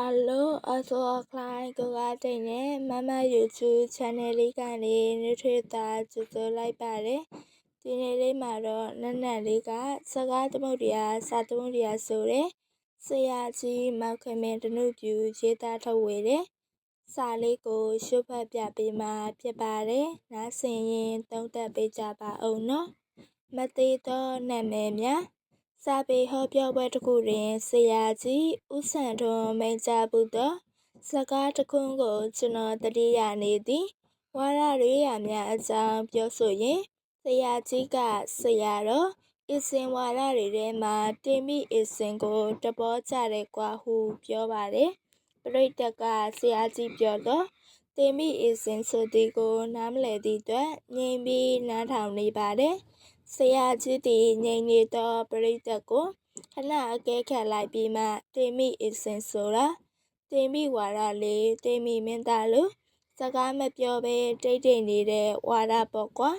Hello အစောခလိုင်းကိုကတိတ်နဲ့မမ YouTube channel လေးကနေနှထွေးတာကြိုဆိုလိုက်ပါတယ်ဒီနေ့လေးမှာတော့နက်နက်လေးကစကားသမုဒ္ဒရာစာသမုဒ္ဒရာဆိုတဲ့ဆရာကြီးမောက်ခမင်းတနုပြူရေးသားထုတ်ဝေတဲ့စာလေးကိုရှုပ်ဖတ်ပြပေးမှာဖြစ်ပါတယ်နားဆင်ရင်သုံးသပ်ပေးကြပါအောင်နော်မသေးသောနာမည်များ စာပေဟောပြောပွဲတစ်ခုတွင်ဆရာကြီးဦးဆန်ထွန်းမိန့်ကြားပူသောစကားတစ်ခုကိုကျွန်တော်တတိယနေသည်ဝါရရေရများအကြောင်းပြောဆိုရင်ဆရာကြီးကဆရာတော်အစင်ဝါရတွေထဲမှာတင်မိအစင်ကိုတဘောကြတယ်ကွာဟုပြောပါတယ်ပရိသတ်ကဆရာကြီးပြောတော့တင်မိအစင်ဆိုသည်ကိုနားမလည်သည့်အတွက်ငြိမ်ပြီးနားထောင်နေပါတယ် ဆရာကြီးသည်ငြိမ်နေသောပရိသတ်ကိုခဏအကဲခတ်လိုက်ပြီးမှတင်မိအစင်ဆိုတာတင်မိဝါရလေးတင်မိမင်းသားလို့စကားမပြောဘဲတိတ်တိတ်နေတဲ့ဝါရပေါ့ကွာ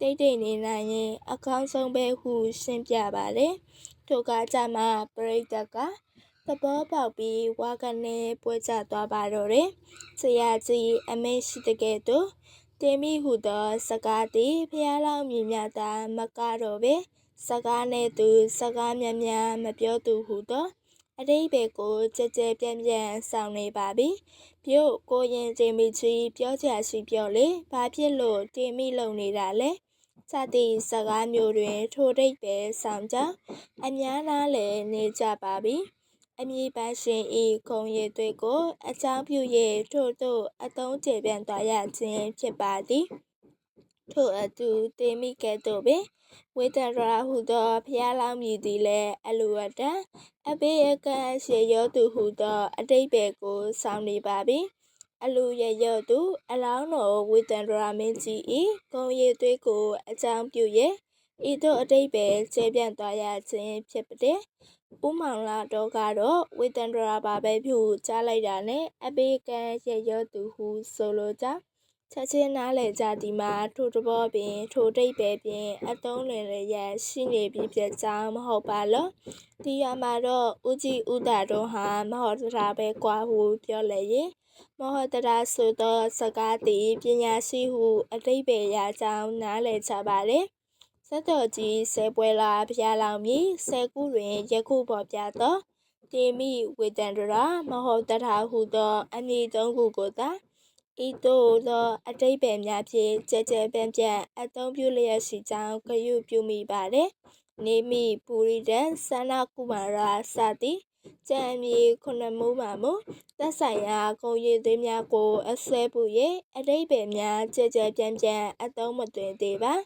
တိတ်တိတ်နေနိုင်ရင် အကောင်းဆုံးပဲဟုရှင်းပြပါတယ်ထိုကကြမှာပရိသတ်ကသဘောပေါက်ပြီးဝါကနေပွဲကြသွားပါတော့တယ်ဆရာကြီးအမေရှိတကယ် တော့တင်မိဟုသော စကားသည်ဖျားလောင်းမြည်မြတာမကတော့ပဲစကားနဲ့သူစကားများများမပြောသူဟုသောအတိဘယ်ကိုကြဲကြဲပြန့်ပြန့်ဆောင်နေပါပြီပြုတ်ကိုရင်တင်မိချီပြောကြရှိပြောလေဘာဖြစ်လို့တင်မိလုံနေတာလဲစသည့်စကားမျိုးတွင် ထိုတိတ်ပဲဆောင်ကြောင်းအများလားလည်းနေကြပါပြီ အမည်ပန်းရှင်ဤခုံရည်သွေးကို အကြောင်းပြု၍ထို့သို့အသုံးကျေပြန်သွားရခြင်းဖြစ်ပါသည်ထို့အတူတင်မိကဲ့သို့ပင်ဝေတရာဟုသောဖျားလောင်းမြည်သည်လည်းအလိုအတန်အဘေးအကန့်ရှေရောသူဟုသော အတိတ်ပဲကိုဆောင်နေပါပြီအလူရရော့သူ အလောင်းတော်ဝေတန္တရာမင်းကြီးဤဂုံရည်သွေးကို အကြောင်းပြု၍ဤသို့အတိတ်ပဲကျဲပြန့်သွားရခြင်းဖြစ်တဲ့ ဦးမောင်လာတော့ကတော့ဝေတန္တရာပါပဲဖြူကြားလိုက်တာနဲ့အပေကန်ရရော့သူဟုဆိုလိုကြောင်းချက်ချင်းနားလည်ကြသည်မှာထိုတဘောပင်ထိုတိတ်ပဲပင်အတုံးလင်ရရရှိနေပြီးပြကြောင်းမဟုတ်ပါလောဒီရမှာတော့ဦးကြီးဦးတာတို့ဟာမဟုတ်တာပဲကွာဟုပြောလေရင်မဟုတ်တာဆိုသောစကားသည်ပညာရှိဟုအတိတ်ပဲရကြောင်းနားလည်ကြပါလေ စက်တော်ကြီးဆဲပွဲလာဖျားလောင်မီဆဲကူတွင်ယခုပေါ်ပြသောတေမိဝေတန္တရာမဟုတ်တထာဟုသောအမည်သုံးခုကိုသာဤသို့သောအတိတ်ပဲများဖြင့်ကြဲကြဲပြန့်ပြန့်အသုံးပြုလျက်ရှိကြောင်းဂရုပြုမိပါတယ်။နေမိပူရိဒန်ဆန္ဒကုမာရာစသည်ကြံမြေခုနှစ်မိုးမှာမသက်ဆိုင်ရာကုန်ရည်သွေးများကိုအဆွဲပူ၍အတိတ်ပဲများကြဲကြဲပြန့်ပြန့်အသုံးမသွင်းသေးပါ။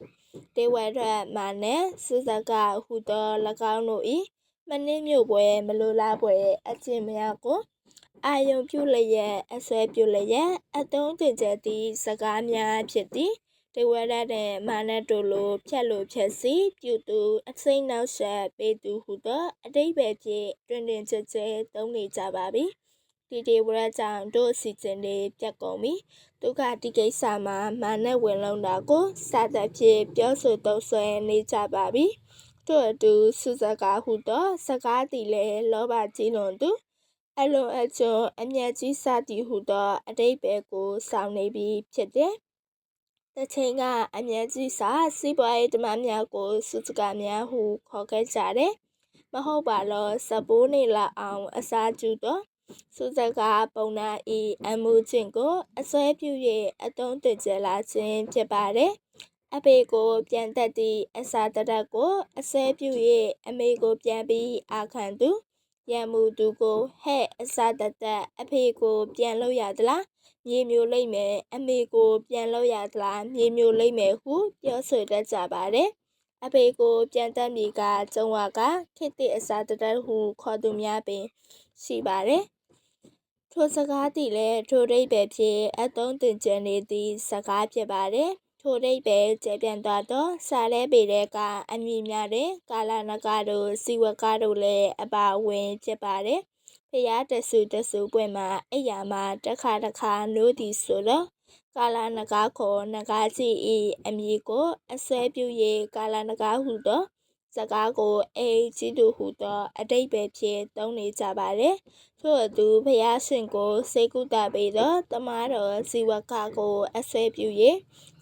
ဒေဝရမာနဲ့စစကဟုသော၎င်းတို့၏မနှင်းမြို့ပွဲမလိုလားပွဲအကျင့်များကိုအာယုံပြုလျက်အဆွဲပြုလျက်အသုံးကျကျသည့်စကားများဖြစ်သည်တေဝရတဲ့မာနတို့လိုဖြတ်လို့ဖြတ်စီပြုသူအစိမ့်နောက်ဆက်ပေးသူဟုသောအတိတ်ပဲဖြစ်တွင်တွင်ကျကျသုံးနေကြပါပြီ ဒီတေဝရကြောင့်တို့စီစဉ်တွေပြတ်ကုန်ပြီဒုက္ခတိကိစ္စမှာမာနဝင်လုံးတာကိုစသဖြင့်ပြောဆိုသုံးဆွဲနေကြပါပြီတို့အတူစုစကားဟုသောစကားသည်လည်းလောဘကြီးလွန်သူအလွန်အကျွံအမျက်ကြီးစသည်ဟုသောအတိတ်ပဲကိုဆောင်နေပြီးဖြစ်တယ်။တချိန်ကအမျက်ကြီးစစီးပွားရေးဓမ္မများကိုစုစကားများဟုခေါ်ခဲ့ကြတယ်။မဟုတ်ပါလို့စပိုးနေလာအောင်အစားကျူတော့ စုစကားပုံနာဤအမှုချင်းကို အစွဲပြု၍အသုံးတကျလာခြင်းဖြစ်ပါတယ်။အဖေကိုပြန်တက်သည့်အစာတရက်ကို အစဲပြု၍အမေကိုပြန်ပြီးအာခံသူရံမှုသူကိုဟဲ့အစတသက်အဖေကိုပြန်လို့ရသလားမြေမျိုးလိမ့်မယ်အမေကိုပြန်လို့ရသလားမြေမျိုးလိမ့်မယ်ဟုပြောဆိုတတ်ကြပါတယ်အဖေကိုပြန်တက်မိကကျုံဝါကခေတ္တအစာတသက်ဟုခေါ်သူများပင်ရှိပါတယ် ထိုစကားသည်လည်းထိုရိပ်ပဲဖြစ်အသုံးတင်ကျနေသည့်စကားဖြစ်ပါတယ်ထိုရိပ်ပဲကျေပြန့်သွားသောစာလဲပေတဲ့ကအမည်များတွင်ကာလနကတို့စီဝကတို့လည်းအပါဝင်ဖြစ်ပါတယ်။ဖျားတဆူတဆူပွင့်မှာအိယာမှာတခါတခါနိုးသည်ဆိုတော့ကာလနဂါခေါ်နဂါစီဤအမည်ကိုအစွဲပြု၍ကာလနဂါဟုသော စကားကိုအေကြီးသူဟုသောအတိတ်ပဲဖြစ်သုံးနေကြပါတယ်။ထို့အတူဘုရားရှင်ကိုစေကုတပေးသောတမတော်ဇီဝကကိုအဆွဲပြု၍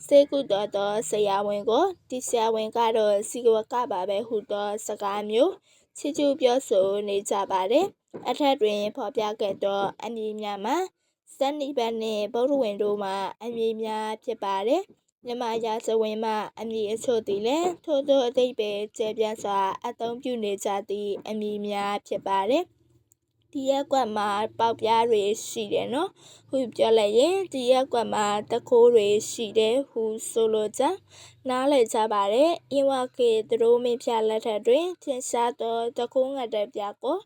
စေကုတော်သောဆရာဝန်ကိုဒီဆရာဝန်ကတော့ဇီဝကပါပဲဟုသောစကားမျိုးချီကျူးပြောဆိုနေကြပါတယ်။အထက်တွင်ဖော်ပြခဲ့သောအမည်များမှာစတနိဘတ်နှင့်ဗုဒ္ဓဝင်တို့မှအမည်များဖြစ်ပါတယ်။ မြမရာဇဝင်မှအမည်အချို့သည်လည်းထို့သောအတိတ်ပဲကျေပြန့်စွာအသုံးပြုနေကြသည့်အမည်များဖြစ်ပါတယ်။ဒီရက်ကွက်မှာပေါက်ပြားတွေရှိတယ်နော်ဟုပြောလိုက်ရင်ဒီရက်ကွက်မှာတခိုးတွေရှိတယ်ဟုဆိုလိုကြောင်းနားလည်ကြပါတယ်။အင်းဝကေသူတို့မင်းပြလက်ထက်တွင်ထင်ရှားသောတခိုးငတ်တဲ့ပြကို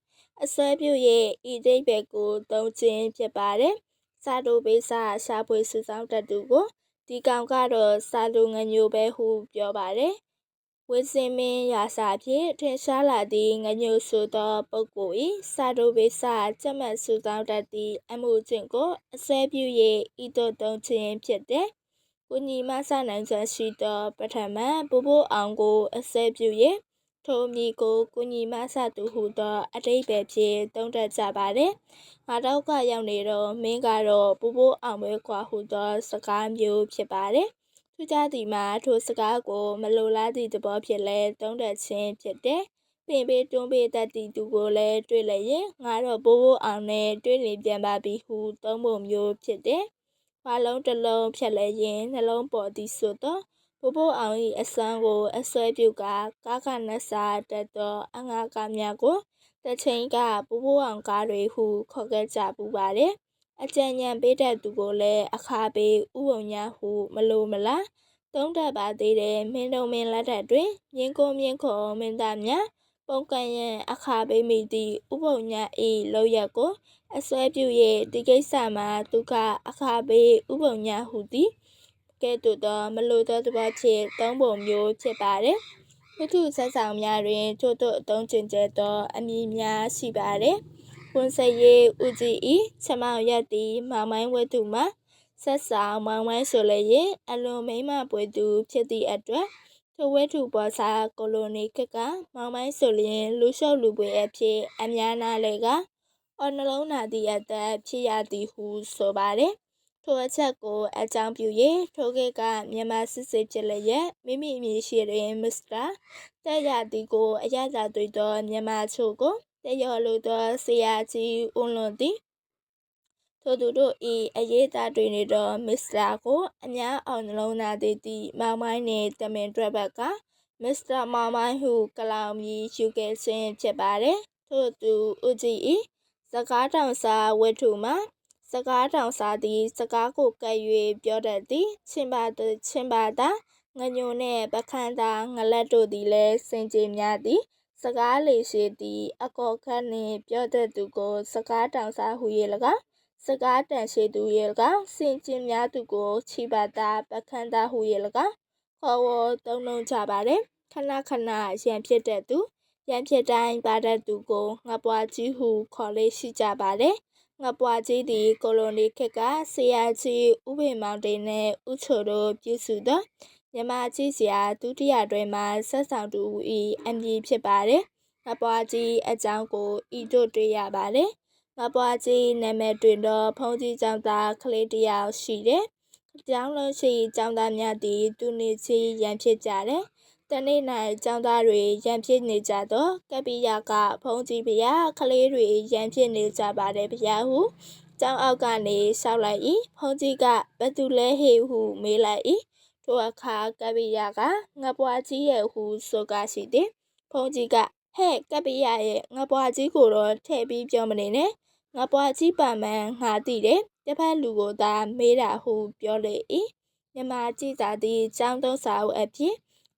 အစွဲပြု၍ဤသိပ္ပယ်ကိုသုံးခြင်းဖြစ်ပါတယ်။စာတိုပိစာရှာဖွေစုဆောင်တတ်သူကို ဒီကောင်ကတော့စာလူငညိုပဲဟုပြောပါတယ်။ဝင်းစင်မင်းရာစာဖြင့်ထင်ရှားလာသည့်ငညိုဆိုသောပုဂ္ဂိုလ်၏စာတိုပိစာကျမတ်စုဆောင်တတ်သည့်အမှုချင်းကိုအစွဲပြု၍ဤသို့သုံးခြင်းဖြစ်တဲ့ကိုညီမဆနိုင်စွာရှိသောပထမဘိုးဘိုးအောင်ကိုအစွဲပြု၍ ထိုမိကိုကိုညီမဆသူဟုသောအတိတ်ပဲဖြစ်သုံးတတ်ကြပါတယ်။ငါတော့ကရောက်နေတော့မင်းကတော့ဘိုးဘိုးအောင်ပဲကွာဟုသောစကားမျိုးဖြစ်ပါတယ်။ထူးခြားသည်မှာထိုစကားကိုမလိုလားသည့်သဘောဖြင့်လဲသုံးတတ်ခြင်းဖြစ်တယ်။ပင်ပေးတွန်းပေးတတ်သည့်သူကိုလည်းတွေ့လိုက်ရင်ငါတော့ဘိုးဘိုးအောင်နဲ့တွေ့နေပြန်ပါပြီဟုသုံးပုံမျိုးဖြစ်တယ်။ဘာလုံးတစ်လုံးဖြတ်လဲရင်နှလုံးပေါ်သည်ဆိုတော့ ဘိုးဘိုးအောင်၏အစွမ်းကို အစွဲပြုကကားကနဆာတက်သောအငါကားများကိုတချိန်ကဘိုးဘိုးအောင်ကားတွေဟုခေါ်ခဲ့ကြပူပါတယ်။အကြံဉာဏ်ပေးတဲ့သူကိုလည်းအခါပေးဥပုံညာဟုမလိုမလားသုံးတတ်ပါသေးတယ်မင်းတို့မင်းလက်ထက်တွင်မြင်းကိုမြင်းခေါ်မင်းသားများပုံကန်ရန်အခါပေးမိသည့်ဥပုံညာ၏လောက်ရက်ကိုအစွဲပြု၍ဒီကိစ္စမှာဒုက္ခအခါပေးဥပုံညာဟုသည် ကဲ့သို့သောမလိုသောသဘောဖြင့်သုံးပုံမျိုးဖြစ်ပါတယ်။ဝိထုဆက်ဆောင်များတွင်ထို့သို့အသုံးကျင့်ကြသောအမည်များရှိပါတယ်။ဝန်စရေးဦးကြည်ဤချမောင်ရက်သည်မောင်မိုင်းဝတ္ထုမှာဆက်ဆောင်မောင်မိုင်းဆိုလည်းရင်အလွန်မိမပွေသူဖြစ်သည့်အတွက်ထိုဝတ္ထုပေါ်စာကိုလိုနီခက်ကမောင်မိုင်းဆိုလျင်လူရှုပ်လူပွေအဖြစ်အများနာလေကအော်နှလုံးနာသည့်အသက်ဖြစ်ရသည်ဟုဆိုပါတယ်။ ထိုအချက်ကိုအကြောင်းပြု၍ထိုခေတ်ကမြန်မာစစ်စစ်ဖြစ်လျက်မိမိအမည်ရှိတွင်မစ္စတာတက်ရသည်ကိုအရသာတွေ့သောမြန်မာချို့ကိုတရော်လိုသောဆရာကြီးဦးလွန်သည်ထိုသူတို့၏အရေးသားတွင်နေသောမစ္စတာကိုအများအောင်နှလုံးသားသည်သည့်မောင်မိုင်းနှင့်တမင်တွက်ဘက်ကမစ္စတာမောင်မိုင်းဟုကလောင်မြည်ယူခဲ့ခြင်းဖြစ်ပါတယ်ထို့သူဦးကြည်၏စကားတောင်စာဝတ္ထုမှာ စကားတောင်စားသည်စကားကိုကပ်၍ပြောတတ်သည်ချင်းပါချင်းပါသာငညိုနှင့်ပခန်းသာငလက်တို့သည်လည်းစင်ကြယ်များသည်စကားလေရှိသည် အကောခတ်နှင့်ပြောတတ်သူကို စကားတောင်စားဟူ၍၎င်းစကားတန်ရှိသူ၍၎င်းစင်ကြင်များသူကိုချီပါတာပခန်းသာဟူ၍၎င်းခေါ်ဝေါ်သုံးလုံးကြပါတယ်ခဏခဏရံဖြစ်တဲ့သူရံဖြစ်တိုင်းပါတတ်သူကိုငါပွားကြီးဟုခေါ်လေးရှိကြပါတယ် ငပွားကြီးသည်ကိုလိုနီခေတ်ကဆရာကြီးဥပေမောင်တင်နှင့်ဥချိုတို့ပြုစုသောမြမကြီးစရာဒုတိယတွဲမှာဆက်ဆောင်သူ၏အမည်ဖြစ်ပါတယ်။ငပွားကြီးအကြောင်းကိုဤတို့တွေ့ရပါတယ်။ငပွားကြီးနာမည်တွင်တော့ဖုန်ကြီးကျောင်းသားကလေးတယောက်ရှိတယ်။ကျောင်းလုံးရှိကျောင်းသားများသည်သူနေချီရန်ဖြစ်ကြတယ်။ တနေ့၌ကျောင်းသားတွေရန်ဖြစ်နေကြသောကပိယကဖုံးကြီးဗျာကလေးတွေရန်ဖြစ်နေကြပါတယ်ဗျာဟုကျောင်းအောက်ကနေရှောက်လိုက်၏ဖုံးကြီးကဘသူလဲဟေဟုမေးလိုက်၏ထိုအခါကပိယကငပွားကြီးရဲ့ဟုဆိုကားရှိသည်ဖုံးကြီးကဟဲ့ကပိယရဲ့ငပွားကြီးကိုတော့ထည့်ပြီးပြောမနေနဲ့ငပွားကြီးပါမန်ငါသိတယ်တစ်ဖက်လူကိုသာမေးတာဟုပြောလေ၏မြမကြည့်သာသည်ကျောင်းသုံးစာအုပ်အဖြစ်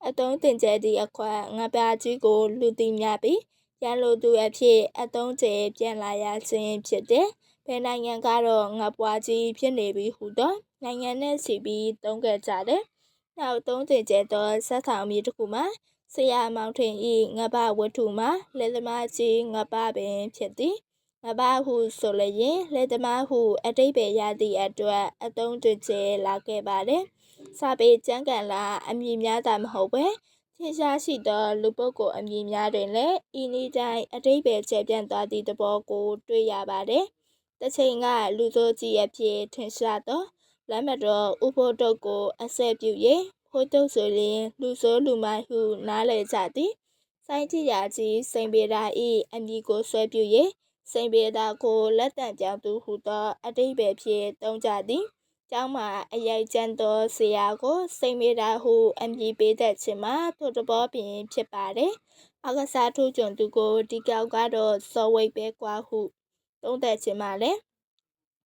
အသုံးတင်ကျဲသည့်အခွက်ငါးပြားကြီးကိုလူသိများပြီးရန်လိုသူအဖြစ်အသုံးကျဲပြန်လာရခြင်းဖြစ်တဲ့ဘယ်နိုင်ငံကတော့ငါပွားကြီးဖြစ်နေပြီဟုသောနိုင်ငံနဲ့စီပြီးသုံးခဲ့ကြတယ်။နောက်သုံးတင်ကျဲသောဆက်ဆောင်မြေတစ်ခုမှာဆရာမောင်ထင်ဤငပဝတ္ထုမှာလက်သမားကြီးငပပင်ဖြစ်သည်ငပဟုဆိုလျင်လက်သမားဟုအတိတ်ပဲရသည့်အတွက်အသုံးတင်ကျဲလာခဲ့ပါတယ်။ စာပေကျမ်းကန်လာအမည်များတာမဟုတ်ပဲထင်ရှားရှိသောလူပုဂ္ဂိုလ်အမည်များတွင်လည်းဤနည်းတိုင်းအတိပ္ပယ်ကျပြန့်သွားသည့်သဘောကိုတွေ့ရပါတယ်။တစ်ချိန်ကလူဆိုးကြီးအဖြစ်ထင်ရှားသောလက်မတော်ဥဖို့တုတ်ကိုအဆက်ပြု၍ဖိုးတုတ်ဆိုလျင်လူဆိုးလူမိုက်ဟုနားလည်ကြသည်။စိုင်းတိရာကြီးစိန်ပေတာ၏အမည်ကိုဆွဲပြု၍စိန်ပေတာကိုလက်တံပြောင်းသူဟုသောအတိပ္ပယ်ဖြင့်သုံးကြသည်။ ကျောင်းမှာအရိုက်ကျန်းသောဆရာကိုစိန်မေတာဟုအမည်ပေးတတ်ခြင်းမှာထို့တဘောပင်ဖြစ်ပါတယ်။အကစားထုကြုံသူကိုဒီကောက်ကတော့စောဝိတ်ပဲကွာဟုသုံးသက်ခြင်းမှာလည်း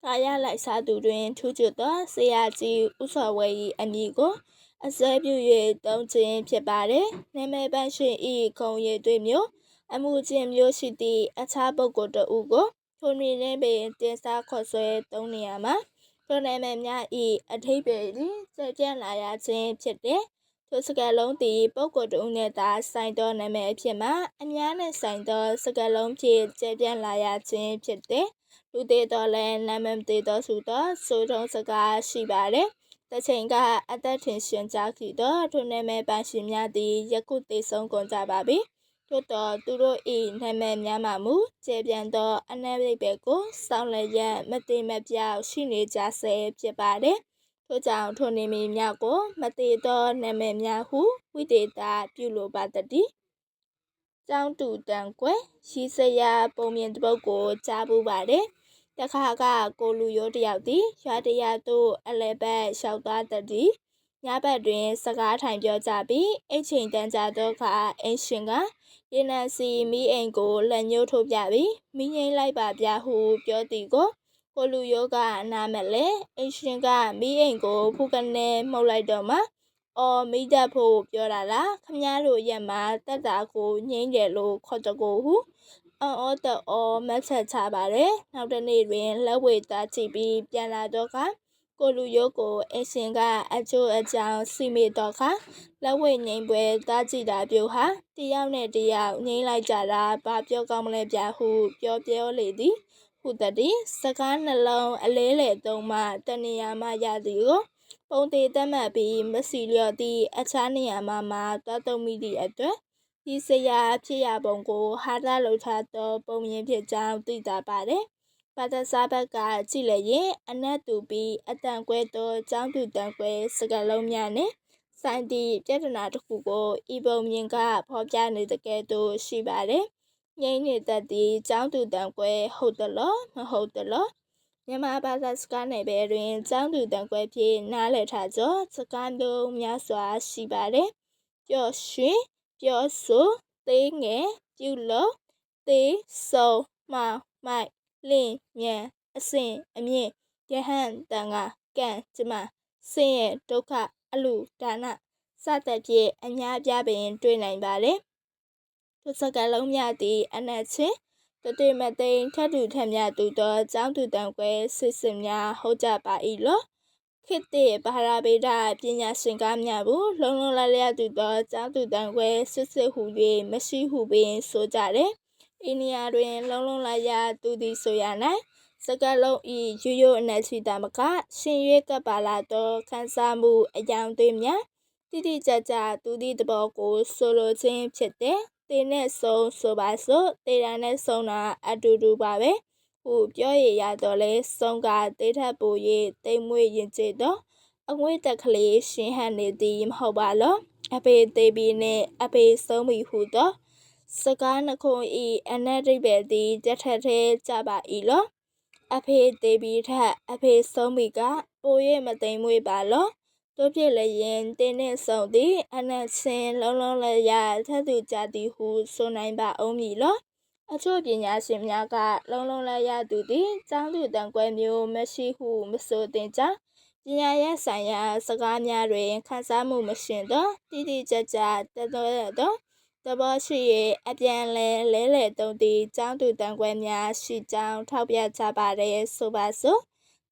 ကာယလိုက်စားသူတွင်ထူးချွတ်သောဆရာကြီးဥစောဝေ၏အမည်ကိုအစွဲပြု၍သုံးခြင်းဖြစ်ပါတယ်။နာမည်ပန်းရှင်ဤခုံရည်တွေ့မျိုးအမှုချင်းမျိုးရှိသည့်အခြားပုဂ္ဂိုလ်တဦးကိုထိုနေနှင့်ပင်တင်စားခေါ်ဆွဲသုံးနေရမှာ ထိုနာမည်များ၏အထိပ္ပယ်သည်ကျပြန့်လာရခြင်းဖြစ်တဲ့ထိုစကားလုံးသည်ပုဂ္ဂိုလ်တဦးနှင့်သာဆိုင်သောနာမည်အဖြစ်မှအများနှင့်ဆိုင်သောစကားလုံးဖြင့်ကျပြန့်လာရခြင်းဖြစ်တဲ့လူသေးတော်လည်းနာမည်သေးသောဆိုသောဆိုထုံးစကားရှိပါတယ်။တချိန်ကအသက်ထင်ရှင်ကြကြည့်သောထိုနာမည်ပိုင်ရှင်များသည်ယခုသေဆုံးကုန်ကြပါပြီ။ ထို့သောသူတို့၏နာမည်များမှမူကျေပြန့်သော အနက်ရိပ်ပဲကိုစောင်းလည်းရမတိမပြောက်ရှိနေကြဆဲဖြစ်ပါတယ်။ထို့ကြောင့်ထိုနေမည်များကိုမသေးသောနာမည်များဟုဝိတေတာပြုလိုပါတည်း။ကျောင်းတူတန်ကွယ်ရှိစရာပုံမြင်တစ်ပုဒ်ကိုကြားပူပါတယ်။တခါကကိုလူရိုးတယောက်သည်ရွာတရာသို့အလဲဘက်လျှောက်သွားတည်း ညဘက်တွင် စကားထိုင်ပြောကြပြီးအိတ်ချိန်တန်းကြသောအခါအင်းရှင်ကရေနံစီမိအိမ်ကိုလက်ညှိုးထိုးပြပြီးမိငိမ့်လိုက်ပါဗျာဟုပြောသည်ကိုကိုလူယောကအနာမလဲအင်းရှင်ကမိအိမ်ကိုဖုကနေမှုတ်လိုက်တော့မှအော်မိတတ်ဖို့ပြောတာလားခမည်းတော်ရက်မှာတက်တာကိုငိမ့်တယ်လို့ခေါ်တကိုဟုအော်တော့အော်မတ်ချက်ချပါတယ်နောက်တနေ့တွင်လက်ဝဲသားကြည့်ပြီးပြန်လာတော့က ကိုလူရုပ်ကိုအရှင်ကအကျိုးအကြောင်းစီမေတော့ခါလက်ဝဲငိမ့်ပွဲသားကြည့်တာပြုဟာတယောက်နဲ့တယောက်ငိမ့်လိုက်ကြတာဘာပြောကောင်းမလဲဗျာဟုပြောပြောလေသည်ဟုတတိစကားနှလုံးအလဲလေသုံးမှတဏှာမှရသည်ကိုပုံသေးတတ်မှတ်ပြီးမစီလျော့သည့်အခြားနေရာမှမှသွားသုံးမိသည့်အတွက်ဒီစရာဖြစ်ရပုံကိုဟာတာလှုပ်ထားသောပုံမြင်ဖြစ်ကြောင်းသိတာပါတယ် ဘာသာစာဘက်ကကြည့်လိုက်ရင်အနတ်တူပြီးအတန်ကွဲသောចောင်းသူတန်ကွဲစကလုံးများနဲ့စိုင်းသည့်ပြဿနာတစ်ခုကိုဤပုံမြင်ကဖော်ပြနေတဲ့ကဲ့သို့ရှိပါတယ်။ငိမ့်နေတတ်သည့်ចောင်းသူတန်ကွဲဟုတ်တယ်လို့မဟုတ်တယ်လို့မြန်မာဘာသာစကားနယ်ပယ်တွင်ចောင်းသူတန်ကွဲဖြင့်နားလည်ထားသောစကားမျိုးများစွာရှိပါတယ်။ပျော်ရွှင်ပျော်ဆိုသေးငယ်ပြုလို့သေးဆုံမောင်မိုက် လင့်ညံအစင်အမြင့်ယဟန်တန်ကကံကျမဆင်းရဲဒုက္ခအလူဒါနစသဖြင့်အများပြပင်တွေ့နိုင်ပါတယ်သူစကလုံးများသည်အနက်ချင်းတတိမသိန်းထထူထမြသူသောចောင်းသူတန်ကွဲစစ်စစ်များဟုတ်ကြပါ၏လောခေတ္တဘာရာဗေဒပညာရှင်ကားများဘူးလုံလုံလလျသူသောចောင်းသူတန်ကွဲစစ်စစ်ဟူ၍မရှိဟုပင်ဆိုကြတယ် အိန္ဒိယတွင် လုံလုံလာရသူသည်ဆိုရ၌စကလုံးဤရိုးရိုးအနက်ရှိတမကရှင်ရွေးကပ်ပါလာသောခန်းစားမှုအယောင်သွေးများတိတိကျကျသူသည့်တဘောကိုဆိုလိုခြင်းဖြစ်တဲ့တင်းနဲ့ဆုံးဆိုပါစို့တေတာနဲ့ဆုံးတာအတူတူပါပဲဟုပြောရရတော့လဲဆုံးကတေထပ်ပူ၍တိမ်မွေ့ရင်ကျတော့အငွေ့တက်ကလေးရှင်ဟန်နေသည်မဟုတ်ပါလောအဖေသေးပြီးနဲ့အဖေဆုံးပြီဟုတော့ စကားနှခုဤအနက်ရိပ်ပဲသည်တထက်သေးကြပါ၏လောအဖေသေးပြီးထက်အဖေဆုံးပြီကပို၍မသိမ်မွေပါလောတို့ဖြစ်လည်းရင်တင်းနဲ့ဆုံသည်အနက်စင်လုံးလုံးလည်းရထက်သူကြသည်ဟုဆိုနိုင်ပါအောင်မည်လောအချို့ပညာရှင်များကလုံးလုံးလည်းရသူသည်ကျောင်းသူတန်ကွဲမျိုးမရှိဟုမဆိုသင်ကြောင်းပညာရေးဆိုင်ရာစကားများတွင်ခန်းစားမှုမရှင်သောတိတိကျကျတတော်သော သဘောရှိ၍အပြန်လဲလဲလဲတုံးသည့်ကျောင်းသူတန်ခွဲများရှိကြောင်းထောက်ပြကြပါရဲဆိုပါစို့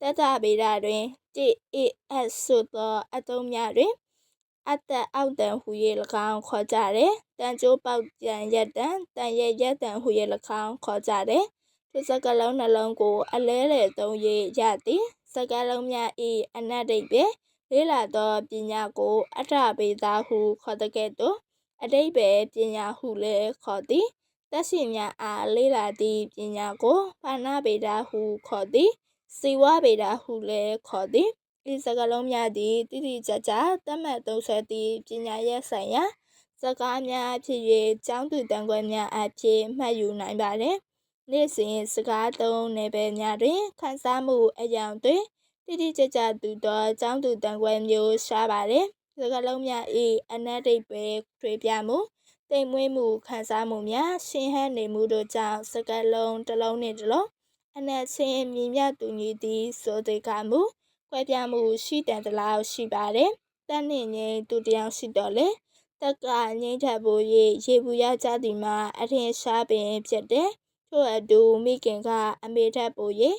တတဗေဒတွင် TAS ဆိုသောအသုံးများတွင်အသက်အောက်တန်ဟူ၍၎င်းခေါ်ကြတယ်။တန်ကျိုးပေါက်တန်ရက်တန်တန်ရက်ရက်တန်ဟူ၍၎င်းခေါ်ကြတယ်။ဒီစကလုံးနှလုံးကို အလဲလေသုံး၍ရသည်စကလုံးများ၏အနတ်ဒိတ်ပဲလေးလာသောပညာကို အထဗေဒဟုခေါ်တဲ့ကဲ့သို့ အတိတ်ပဲပညာဟုလည်းခေါ်သည်သက်ရှိများအားလေးလာသည့်ပညာကိုဘာနာဗေဒဟုခေါ်သည်စီဝဗေဒဟုလည်းခေါ်သည်ဤစကားလုံးများသည်တိတိကျကျသတ်မှတ်သုံးဆွဲသည့်ပညာရဲ့ဆိုင်ရာစကားများဖြစ်၍ကျောင်းသူတန်ခွဲများအဖြစ်မှတ်ယူနိုင်ပါသည်နေ့စဉ်စကားသုံးနယ်ပယ်များတွင်ခန်းစားမှုအယောင်တွင်တိတိကျကျသူသောကျောင်းသူတန်ခွဲမျိုးရှားပါသည် စကားလုံးများ၏အနက်တိတ်ပဲထွေပြမှုတိမ်မွေးမှုခန်းစားမှုများရှင်ဟန်နေမှုတို့ကြောင့်စကားလုံးတစ်လုံးနှင့်တစ်လုံးအနက်ချင်းမြင်မြတူညီသည့်ဆိုတဲ့ကမှုကွဲပြားမှုရှိတန်တလောက်ရှိပါတယ်။တန်းနှင့်ငိမ့်သူတယောက်ရှိတော့လေတက်ကငိမ့်ထပ်ဖို့၍ရေဘူးရကြသည်မှာအထင်ရှားပင်ဖြစ်တဲ့ထို့အတူမိခင်ကအမေထပ်ဖို့၍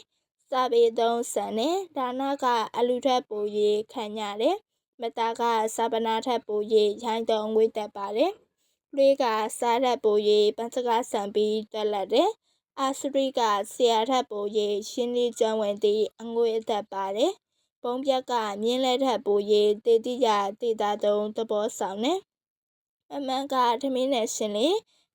စာပေသုံးဆန်နဲ့ဒါနကအလူထပ်ဖို့၍ခံရတယ်။ မသားကစာပနာထပ်ဖို့၍ရိုင်းတုံငွေတက်ပါတယ်။လေးကစားထပ်ဖို့၍ပန်းစကားဆန်ပြီးတက်လက်တယ်။အာစရိကဆရာထပ်ဖို့၍ရှင်းလင်းကျွမ်းဝင်သည့်အငွေအသက်ပါတယ်။ပုံပြက်ကမြင်းလက်ထပ်ဖို့၍တေတိယတေတာတုံသဘောဆောင်နေ။အမှန်ကထမင်းနဲ့ရှင်လေ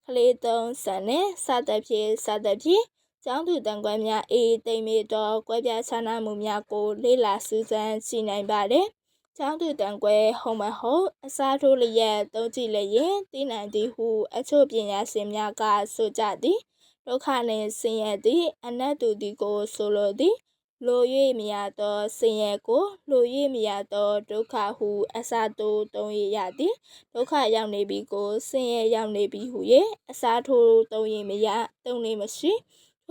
ကလေးသုံးဆန်နဲ့စသဖြင့်စသဖြင့်ကျောင်းသူတန်ခွဲများအေးတိမ်မေတော်ကွဲပြားခြားနားမှုများကို လေ့လာစူးစမ်းကြည့်နိုင်ပါတယ်။ ကျောင်းသူတန်ခွဲဟုံမဟုတ်အစားထိုးလျက်သုံးကြည့်လျင်သိနိုင်သည်ဟုအချို့ပညာရှင်များကဆိုကြသည်ဒုက္ခနှင့်ဆင်းရဲသည်အနတ္တုသည်ကိုဆိုလိုသည်လို၍မရသောဆင်းရဲကိုလို၍မရသောဒုက္ခဟုအစတိုးသုံးရရသည်ဒုက္ခရောက်နေပြီကိုဆင်းရဲရောက်နေပြီဟု၍အစားထိုးသုံးရမရသုံးနေမရှိ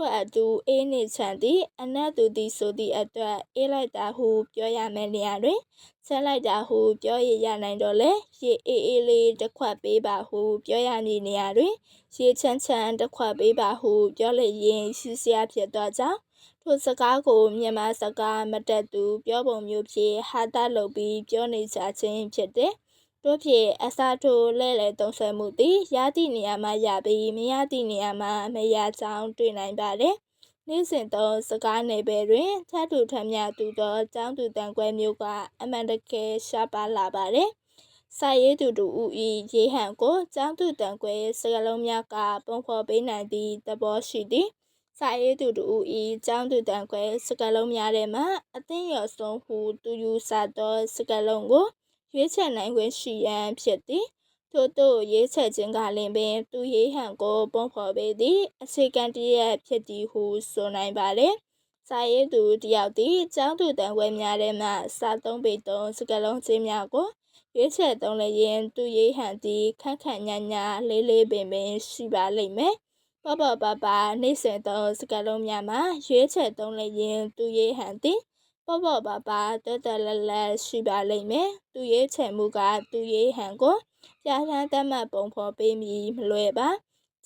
ထို့အတူအေးနေချန်သည်အနတ်သူသည်ဆိုသည့်အတွက်အေးလိုက်တာဟုပြောရမယ့်နေရာတွင်ဆဲလိုက်တာဟုပြောရရနိုင်တော့လေရေအေးအေးလေးတစ်ခွက်ပေးပါဟုပြောရမည့်နေရာတွင်ရေချမ်းချမ်းတစ်ခွက်ပေးပါဟုပြောလျင်ရှိစရာဖြစ်သောကြောင့်ထိုစကားကိုမြန်မာစကားမတက်သူပြောပုံမျိုးဖြင့်ဟာတာလုပ်ပြီးပြောနေကြခြင်းဖြစ်တဲ့ တို့ဖြင့်အစားထိုးလဲလဲသုံးဆွဲမှုသည်ရသည့်နေရာမှာရပြီးမရသည့်နေရာမှာမရကြောင်းတွေ့နိုင်ပါတယ်။နေ့စဉ်သောစကားနယ်ပယ်တွင်ထပ်တူထပ်မြတူသောကျောင်းသူတန်ခွဲမျိုးကအမှန်တကယ်ရှားပါလာပါတယ်။စာရေးသူတို့ဦးဤရေဟန်ကိုကျောင်းသူတန်ခွဲစကလုံးများကပုံဖော်ပေးနိုင်သည့်သဘောရှိသည်။စာရေးသူတို့ဤကျောင်းသူတန်ခွဲစကလုံးများထဲမှအသိရဆုံးဟုသူယူဆသောစကလုံးကို ရွေးချယ်နိုင်ခွင့်ရှိရန်ဖြစ်သည်ထို့သို့ရွေးချယ်ခြင်းကလင်ပင် သူရေးဟန်ကိုပုံဖော်ပေသည်အခြေခံတည်းရဲ့ဖြစ်သည်ဟုဆိုနိုင်ပါလေစာရေးသူတယောက်သည်ကျောင်းသူတန်ခွဲများထဲမှစာသုံးပေသုံးစကလုံးချင်းများကိုရွေးချယ်သုံးလည်းရင်သူရေးဟန်သည်ခန့်ခန့်ညာညာလေးလေးပင်ပင်ရှိပါလိမ့်မယ်ပပပပနေစဉ်သောစကလုံးများမှာရွေးချယ်သုံးလည်းရင်သူရေးဟန်သည် ပေါ့ပေါ့ပါပါတက်တက်လက်လက်ရှိပါလိမ့်မယ်သူရေးချယ်မှုကသူရေးဟန်ကိုပြဋ္ဌာန်းသတ်မှတ်ပုံဖော်ပေးမည်မလွယ်ပါ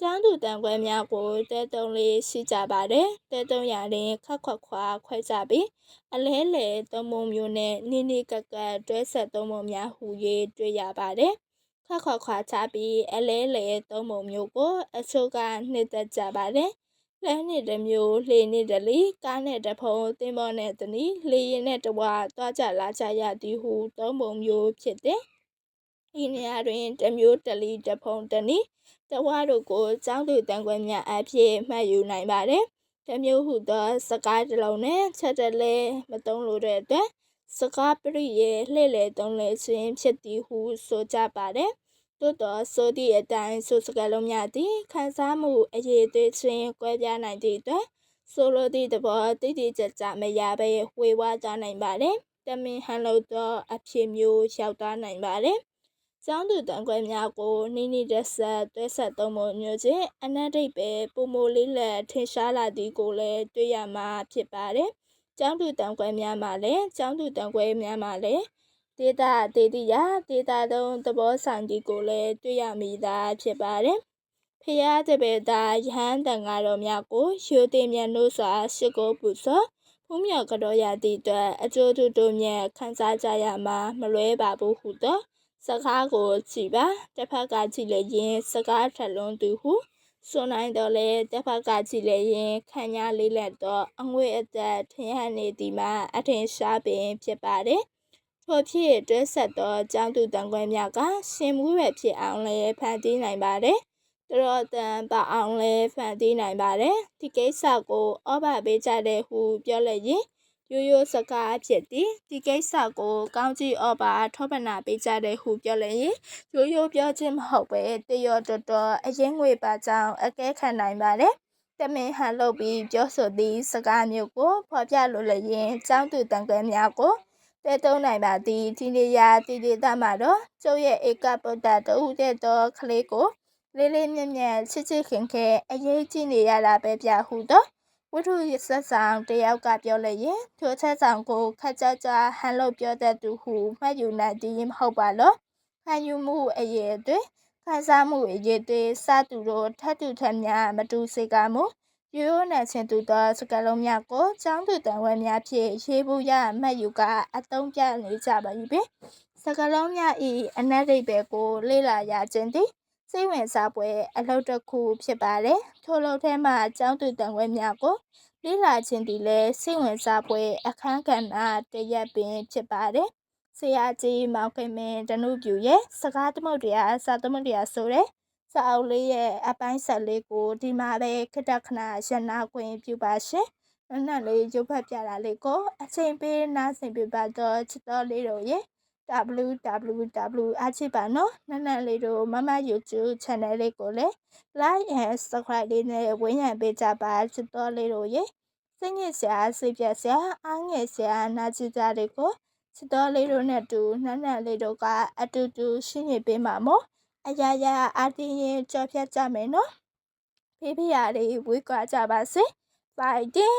ကျန်းသူတန်ခွဲများကိုတဲတုံးလေးရှိကြပါတယ်တဲတုံးရရင်ခက်ခွက်ခွာခွဲကြပြီးအလဲလဲသုံးပုံမျိုးနဲ့နိနိကကတွဲဆက်သုံးပုံများဟူ၍တွေ့ရပါတယ်ခက်ခွက်ခွာချပြီးအလဲလဲသုံးပုံမျိုးကိုအချို့ကနှစ်သက်ကြပါတယ် လဲနဲ့တစ်မျိုးလှေနဲ့တလီကားနဲ့တဖုံသင်းပေါ်နဲ့တနီလေရင်နဲ့တဝါသွားကြလာကြရသည်ဟုသုံးပုံမျိုးဖြစ်တဲ့ဤနေရာတွင်တမျိုးတလီတဖုံတနီတဝါတို့ကိုကျောင်းသူတန်ခွဲများအဖြစ်မှတ်ယူနိုင်ပါတယ်တမျိုးဟုသောစကားတစ်လုံးနဲ့ချက်တလဲမသုံးလို့တဲ့အတွက်စကားပရိယေလှည့်လေသုံးလေခြင်းဖြစ်သည်ဟုဆိုကြပါတယ် သို့သောဆိုသည့်အတိုင်းဆိုစကားလုံးများသည်ခံစားမှုအရေးသွေးခြင်းကွဲပြားနိုင်သည့်အတွက်ဆိုလိုသည့်သဘောတိတိကျကျမရဘဲဝေဝါးသွားနိုင်ပါတယ်။တမင်ဟန်လို့သောအဖြစ်မျိုးရောက်သွားနိုင်ပါတယ်။ကျောင်းသူတန်ခွဲများကိုနိနိတဆက်တွဲဆက်သုံးပုံမျိုးချင်းအနတိတ်ပဲပုံမိုလေးလက်ထင်ရှားလာသည်ကိုလည်းတွေ့ရမှာဖြစ်ပါတယ်။ကျောင်းသူတန်ခွဲများမှာလည်းကျောင်းသူတန်ခွဲများမှာလည်း ဒေတာဒေတိယဒေတာသုံးသဘောဆောင်ဒီကိုလည်းတွေ့ရမိသားဖြစ်ပါတယ်။ဖျားတပေတာယဟန်တန်ကားတော်များကိုရှိုသိမြတ်လို့စွာရှိကိုပူဇော်ဖုံးမြော်ကတော်ရသည့်အတွက်အကျိုးတူတူမြတ်ခံစားကြရမှာမလွဲပါဘူးဟုသောစကားကိုကြည်ပါတစ်ဖက်ကကြည့်လေရင်စကားထလွန်သူဟုဆိုနိုင်တော့လေတစ်ဖက်ကကြည့်လေရင်ခံရလေးလက်တော့အငွေ့အသက်ထင်ဟနေသည်မှာအထင်ရှားပင်ဖြစ်ပါတယ် ထို့ဖြစ်တွဲဆက်သောကျောင်းသူတန်ခွဲများကရှင်မှုရွယ်ဖြစ်အောင်လည်းဖန်တီးနိုင်ပါတယ်။တတော်တန်ပါအောင်လည်းဖန်တီးနိုင်ပါတယ်။ဒီကိစ္စကိုဩဘာပေးကြတဲ့ဟုပြောလိုက်ရင်ရိုးရိုးစကားဖြစ်သည်ဒီကိစ္စကိုကောင်းကြီးဩဘာထောပနာပေးကြတဲ့ဟုပြောလိုက်ရင်ရိုးရိုးပြောခြင်းမဟုတ်ပဲတရောတော်တော်အရင်ငွေပါကြောင်းအကဲခံနိုင်ပါတယ်။တမင်ဟန်လုပ်ပြီးပြောဆိုသည့်စကားမျိုးကိုဖော်ပြလိုလျင်ကျောင်းသူတန်ခွဲများကို တဲတုံးနိုင်ပါသည်ဒီနေရာဒီဒေသမှာတော့ကျုပ်ရဲ့ဧကပုဒ္ဒတူတဲ့တော့ကလေးကိုလေးလေးမြတ်မြတ်ချစ်ချစ်ခင်ခင်အရေးကြီးနေရတာပဲပြဟုတော့ဝိထုဆက်ဆောင်တယောက်ကပြောလိုက်ရင်ထိုဆက်ဆောင်ကိုခက်ကြကြဟန်လို့ပြောတတ်သူဟုမှတ်ယူနိုင်သည်မဟုတ်ပါလို့ခံယူမှုအရေးအတွက်ခံစားမှုအရေးတွေစသူတို့ထပ်တူထပ်များမတူစေကမူ ရိုးရိုးနဲ့ချင်းတူသောစကားလုံးများကိုကျောင်းသူတန်ဝဲများဖြင့်ရေးဖို့ရမှတ်ယူကအသုံးပြနေကြပါပြီ။စကားလုံးများ၏အနက်ရိပ်ပဲကို လေ့လာရခြင်းသည်စိတ်ဝင်စားပွဲအလုပ်တစ်ခုဖြစ်ပါတယ်။ထို့လုပ်ထဲမှာကျောင်းသူတန်ဝဲများကိုလေ့လာခြင်းသည်လည်းစိတ်ဝင်စားပွဲအခန်းကဏ္ဍတစ်ရပ်ပင်ဖြစ်ပါတယ်။ဆရာကြီးမောင်ခင်မင်းတနုပြူရဲ့စကားသမုတ်တရားစာသမုတ်တရားဆိုတဲ့ စာအုပ်လေးရဲ့အပိုင်းဆက်လေးကိုဒီမှာပဲခတခဏရနာခွင့်ပြုပါရှင်။နနလေးရုပ်ဖတ်ပြတာလေးကိုအချိန်ပေးနားဆင်ပြပါတော့ချစ်တော်လေးတို့ရဲ့ www အချစ်ပါနော်နနလေးတို့မမ YouTube channel လေးကိုလည်း like and subscribe လေးနဲ့ဝင်ရပေးကြပါချစ်တော်လေးတို့ရဲ့စိတ်ညစ်စရာစိတ်ပြတ်စရာအားငယ်စရာနာကျင်ကြတွေကိုချစ်တော်လေးတို့နဲ့တူနနလေးတို့ကအတူတူရှင်းပြပေးမှာမို့ အရာရာအတင်းရင်ကြော်ဖြတ်ကြမယ်နော်ဖေးဖေးရလေးဝေးကွာကြပါစေ fighting